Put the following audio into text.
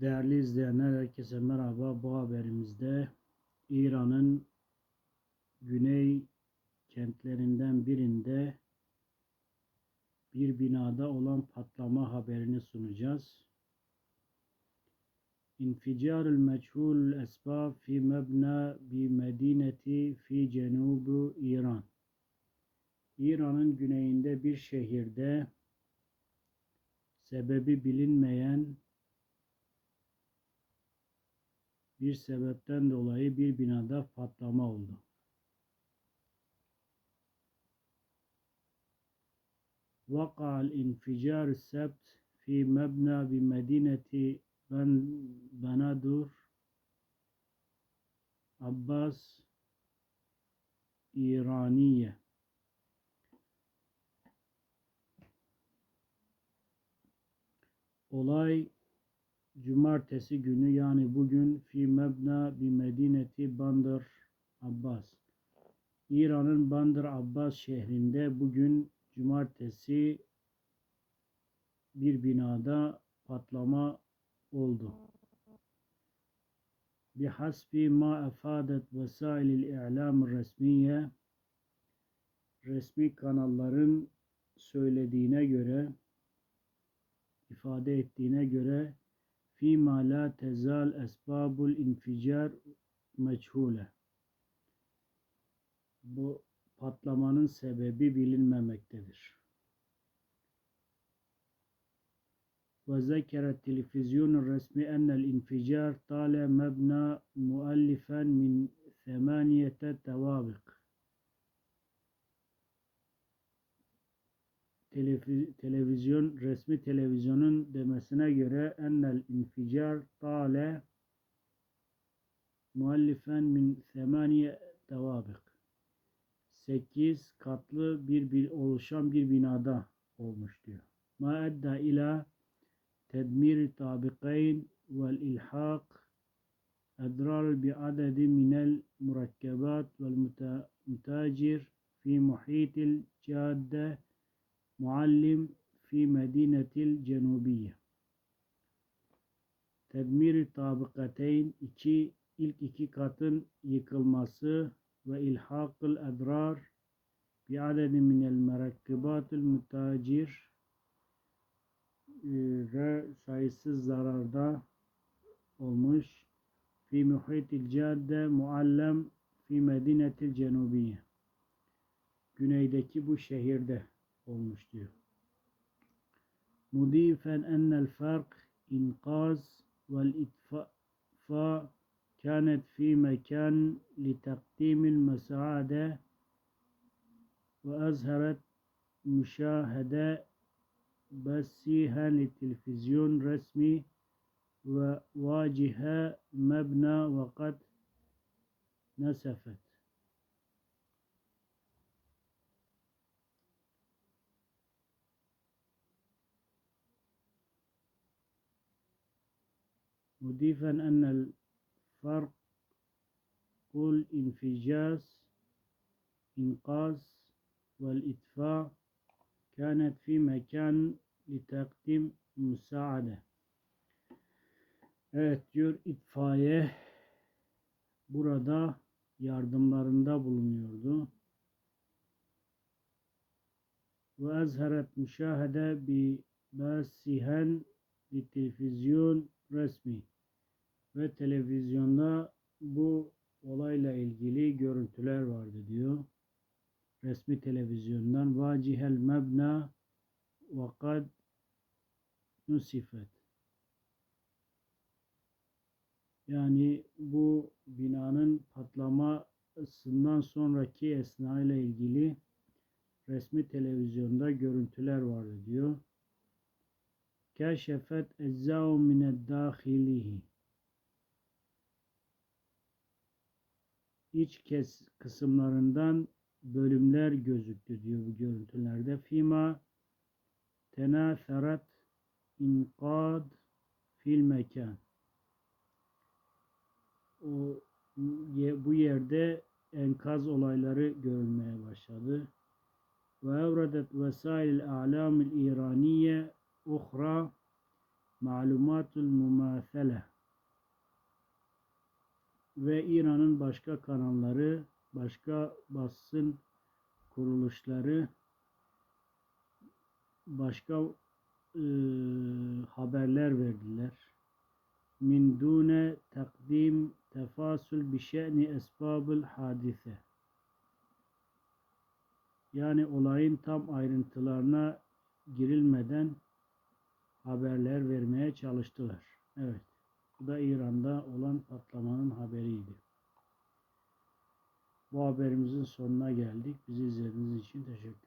Değerli izleyenler herkese merhaba. Bu haberimizde İran'ın güney kentlerinden birinde bir binada olan patlama haberini sunacağız. Meçhul esbab fi mebna bi medineti fi cenubu İran. İran'ın güneyinde bir şehirde sebebi bilinmeyen bir sebepten dolayı bir binada patlama oldu. وقع الانفجار السبت في مبنى بمدينة بن- بنادر عباس İraniye. Olay cumartesi günü yani bugün fi mebna bi medineti Bandar Abbas. İran'ın Bandar Abbas şehrinde bugün cumartesi bir binada patlama oldu. Bihasbi ma efadet vesailil i'lam resmiye resmi kanalların söylediğine göre ifade ettiğine göre fîmâ lâ tezâl esbâbul inficar meçhûle. Bu patlamanın sebebi bilinmemektedir. Ve zekere televizyonun resmi ennel inficar tale mebna muallifen min semaniyete tevabık. Televizyon resmi televizyonun demesine göre ennel inficar tale muallifen min semaniye tevabık. 8 katlı bir, bir oluşan bir binada olmuş diyor. Ma edda ila tedmir tabikayn vel ilhak edrar bi adedi minel murakkebat vel mutacir fi muhitil cadde muallim fi medinetil cenubiye. Tedmir tabikateyn iki ilk iki katın yıkılması ve ilhakıl edrar bi adedi minel merakkibatil mutacir ve sayısız zararda olmuş. Fi muhitil cadde muallem fi medinetil cenubiye güneydeki bu şehirde olmuş diyor. Mudifen ennel fark inkaz vel itfa كانت في مكان لتقديم المساعدة وأظهرت مشاهدة بثها للتلفزيون رسمي وواجهة مبنى وقد نسفت مضيفا أن الفرق الانفجاز إنقاذ والإطفاء كانت في مكان لتقديم مساعدة Evet diyor itfaiye burada yardımlarında bulunuyordu. Ve ezheret müşahede bi basihen bi televizyon resmi ve televizyonda bu olayla ilgili görüntüler vardı diyor. Resmi televizyondan vacihel mebna ve kad nusifet. Yani bu binanın patlamasından sonraki esna ile ilgili resmi televizyonda görüntüler vardı diyor. Keşefet ezzâhu mined dâhilihi. İç kes kısımlarından bölümler gözüktü diyor bu görüntülerde. Fima tenaferat inkad fil mekan. O bu yerde enkaz olayları görülmeye başladı. Ve evredet vesail a'lamil iraniye uhra malumatul mumathele ve İran'ın başka kanalları, başka basın kuruluşları, başka e, haberler verdiler. Min dune takdim tefasul bi şe'ni esbabul hadise. Yani olayın tam ayrıntılarına girilmeden haberler vermeye çalıştılar. Evet. Da İran'da olan patlamanın haberiydi. Bu haberimizin sonuna geldik. Bizi izlediğiniz için teşekkürler.